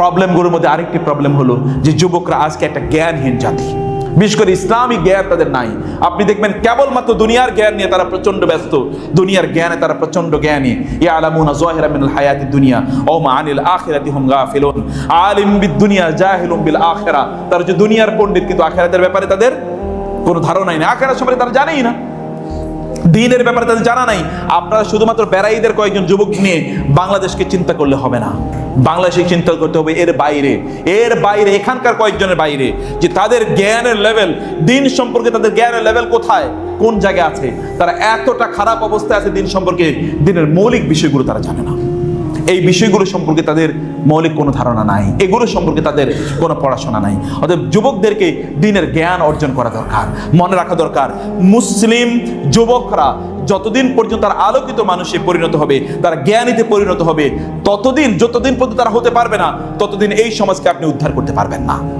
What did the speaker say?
প্রবলেমগুলোর মধ্যে আরেকটি প্রবলেম হলো যে যুবকরা আজকে একটা জ্ঞানহীন জাতি। বিশেষ করে ইসলামী জ্ঞান তাদের নাই। আপনি দেখবেন কেবলমাত্র দুনিয়ার জ্ঞান নিয়ে তারা প্রচণ্ড ব্যস্ত। দুনিয়ার জ্ঞানে তারা প্রচণ্ড জ্ঞানী। ইয়ালামুনা যাহিরা মিনাল হায়াতি দুনিয়া ও মা আনিল আখিরাতি হুম গাফিলুন। আলিম বিদ দুনিয়া জাহিলুম বিল আখিরা। তারা যে দুনিয়ার পণ্ডিত, কিন্তু আখিরাতের ব্যাপারে তাদের কোনো ধারণাই নেই। আখিরাত সম্পর্কে তারা জানেই না। দিনের ব্যাপারে তাদের জানা নাই। আপনারা শুধুমাত্র বেড়াইদের কয়েকজন যুবক নিয়ে বাংলাদেশকে চিন্তা করলে হবে না। বাংলাদেশকে চিন্তা করতে হবে এর বাইরে। এর বাইরে, এখানকার কয়েকজনের বাইরে, যে তাদের জ্ঞানের লেভেল দিন সম্পর্কে তাদের জ্ঞানের লেভেল কোথায়? কোন জায়গায় আছে? তারা এতটা খারাপ অবস্থায় আছে দিন সম্পর্কে, দিনের মৌলিক বিষয়গুলো তারা জানে না। এই বিষয়গুলো সম্পর্কে তাদের মৌলিক কোনো ধারণা নাই। এগুলো সম্পর্কে তাদের কোনো পড়াশোনা নাই। অতএব যুবকদেরকে দিনের জ্ঞান অর্জন করা দরকার, মনে রাখা দরকার। মুসলিম যুবকরা যতদিন পর্যন্ত তারা আলোকিত মানুষে পরিণত হবে, তারা জ্ঞানীতে পরিণত হবে, ততদিন, যতদিন পর্যন্ত তারা হতে পারবে না, ততদিন এই সমাজকে আপনি উদ্ধার করতে পারবেন না।